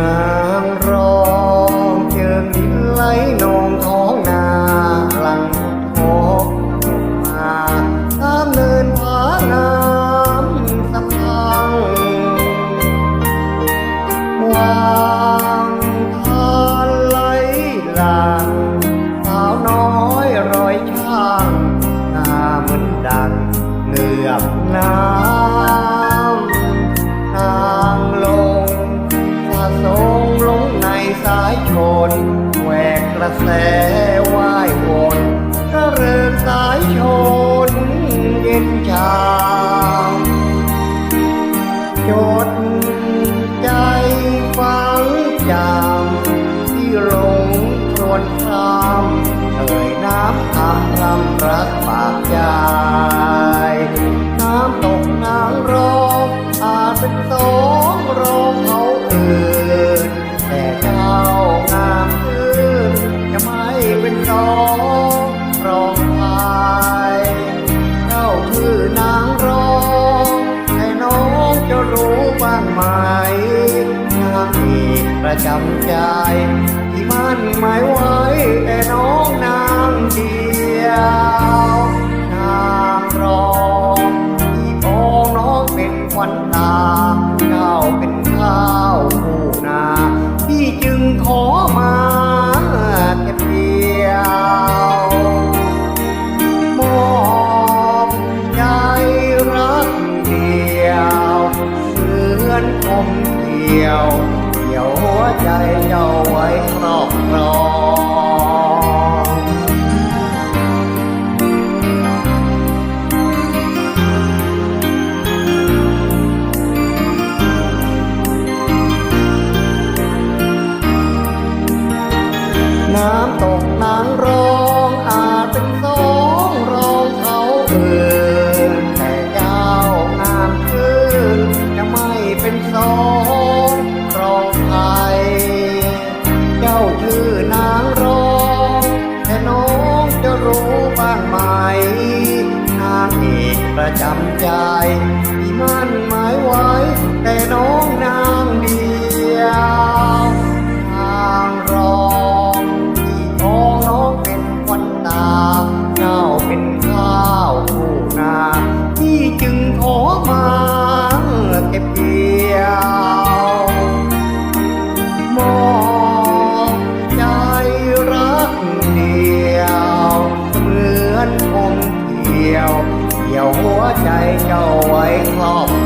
tonight. ระแสว่ายวนกระเริงสายชนเย็นชาจดใจฟังจำที่หลงครวญครามเอ่ยน้ำคำรำรักปากยา บ้างไหมนางเอกประจำใจที่มั่นหมายไว้แต่น้องนางเดียวนางร้องที่พองน้องเป็นควันตา มเกี่ยว เกี่ยวหัวใจเจ้าไว้ครอบครอง เป็นสองครองไทย เจ้าชื่อนางรองแต่น้องจะรู้บ้างไหม นางเอกประจำใจที่มั่นหมายไว้ แต่น้องนางเดียวทางรองที่ท้องน้องเป็นควันตาเจ้าเป็นข้าวผู้นาที่จึงขอมาเก็บเกี่ยวมองใจรักเดียว เหมือนคมเกี่ยวเกี่ยวหัวใจเจ้าไว้ครอบ